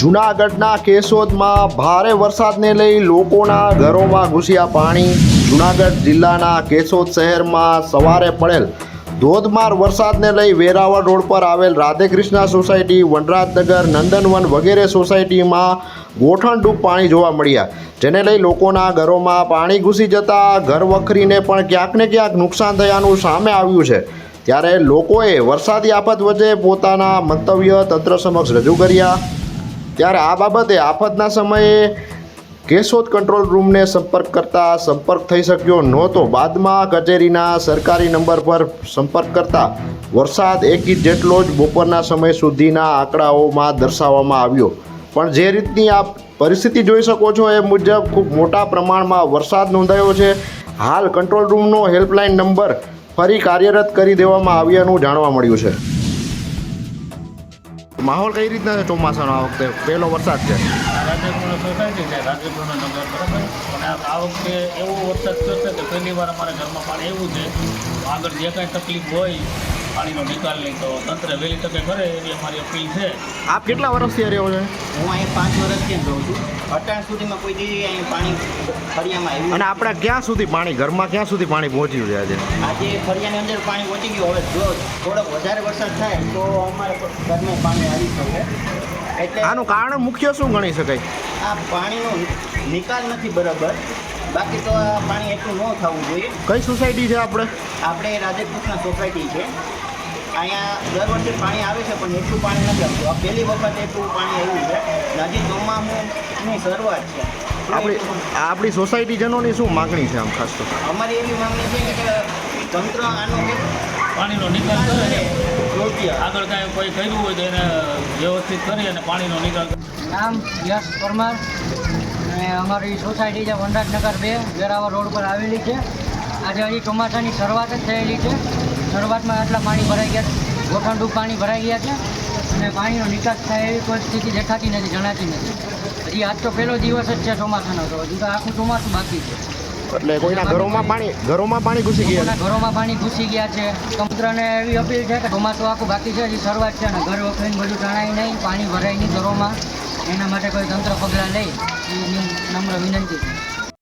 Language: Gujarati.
જૂનાગઢના કેશોદમાં ભારે વરસાદને લઈ લોકોના ઘરોમાં ઘૂસ્યા પાણી. જૂનાગઢ જિલ્લાના કેશોદ શહેરમાં સવારે પડેલ ધોધમાર વરસાદને લઈ વેરાવળ રોડ પર આવેલ રાધેકૃષ્ણા સોસાયટી, વનરાજનગર, નંદનવન વગેરે સોસાયટીમાં ગોઠણડૂબ પાણી જોવા મળ્યા, જેને લઈ લોકોના ઘરોમાં પાણી ઘૂસી જતા ઘર વખરીને પણ ક્યાંક ને ક્યાંક નુકસાન થયાનું સામે આવ્યું છે. ત્યારે લોકોએ વરસાદી આફત વચ્ચે પોતાના મંતવ્ય તંત્ર સમક્ષ રજૂ કર્યા. ત્યારે આ બાબતે આફતના સમયે કેશોદ કંટ્રોલ રૂમને સંપર્ક કરતા સંપર્ક થઈ શક્યો નહોતો. બાદમાં કચેરીના સરકારી નંબર પર સંપર્ક કરતા વરસાદ એક ઇંચ જેટલો જ બપોરના સમય સુધીના આંકડાઓમાં દર્શાવવામાં આવ્યો. પણ જે રીતની આ પરિસ્થિતિ જોઈ શકો છો એ મુજબ ખૂબ મોટા પ્રમાણમાં વરસાદ નોંધાયો છે. હાલ કંટ્રોલ રૂમનો હેલ્પલાઇન નંબર ફરી કાર્યરત કરી દેવામાં આવ્યાનું જાણવા મળ્યું છે. માહોલ કઈ રીતના છે ચોમાસાનો આ વખતે? પહેલો વરસાદ છે. રાજ્યપુરા સોસાયટી છે. રાજ્યપુરા નગર બરાબર? અને આ વખતે એવો વરસાદ છે કે પહેલી વાર અમારા ઘરમાં પાણી એવું છે. આગળ જે કાંઈ તકલીફ હોય પાણીનો નિકાલ નહીં તો તંત્ર વહેલી તકે કરે એવી અમારી અપીલ છે. આપ કેટલા વર્ષથી રહ્યો છો? હું અહીં પાંચ વર્ષથી કેમ રહું છું. અત્યાર સુધીમાં કોઈ દી અહીં પાણી ફરિયામાં આવ્યું અને આપણે ક્યાં સુધી પાણી ઘરમાં ક્યાં સુધી પાણી પહોંચ્યું છે આજે? આજે ફરિયાની અંદર પાણી પહોંચી ગયું. હવે જો થોડોક વધારે વરસાદ થાય તો અમારે ઘરમાં પાણી આવી શકે. એટલે આનું કારણ મુખ્ય શું ગણી શકાય? આ પાણીનો નિકાલ નથી બરાબર. બાકી તો આ પાણી એટલું ન થવું જોઈએ. કઈ સોસાયટી છે આપણે? આપણે રાધેકૃષ્ણ સોસાયટી છે. અહીંયા દર વર્ષે પાણી આવે છે પણ એટલું પાણી નથી આવતું. આ પહેલી વખત એટલું પાણી આવ્યું છે. હજી ચોમાસુની શરૂઆત છે. આપણી આપણી સોસાયટીજનોની શું માગણી છે આમ ખાસ તો? અમારી એવી માંગણી છે કે તંત્ર આનો પાણીનો નિકાલ કરે. આગળ કાંઈ કોઈ કર્યું હોય તો એને વ્યવસ્થિત કરી અને પાણીનો નિકાલ કરે. નામ યશ પરમાર. અને અમારી સોસાયટી છે વનરાજનગર બે વેરાવળ રોડ પર આવેલી છે. આજે હજી ચોમાસાની શરૂઆત જ થયેલી છે. શરૂઆતમાં આટલા પાણી ભરાઈ ગયા લોખંડું પાણી ભરાઈ ગયા છે અને પાણીનો નિકાસ થાય એવી કોઈ સ્થિતિ દેખાતી નથી જણાતી નથી. હજી આજ તો પહેલો દિવસ જ છે ચોમાસાનો તો હજી તો આખું ચોમાસું બાકી છે. એટલે કોઈના ઘરોમાં પાણી ઘરોમાં પાણી ઘૂસી ગયા છે? ઘરોમાં પાણી ઘૂસી ગયા છે. તંત્રને એવી અપીલ છે કે ચોમાસું આખું બાકી છે હજી શરૂઆત છે અને ઘર વખરીને બધું જણાય નહીં પાણી ભરાય નહીં ઘરોમાં. એના માટે કોઈ તંત્ર પગલાં લઈ એ નમ્ર વિનંતી છે.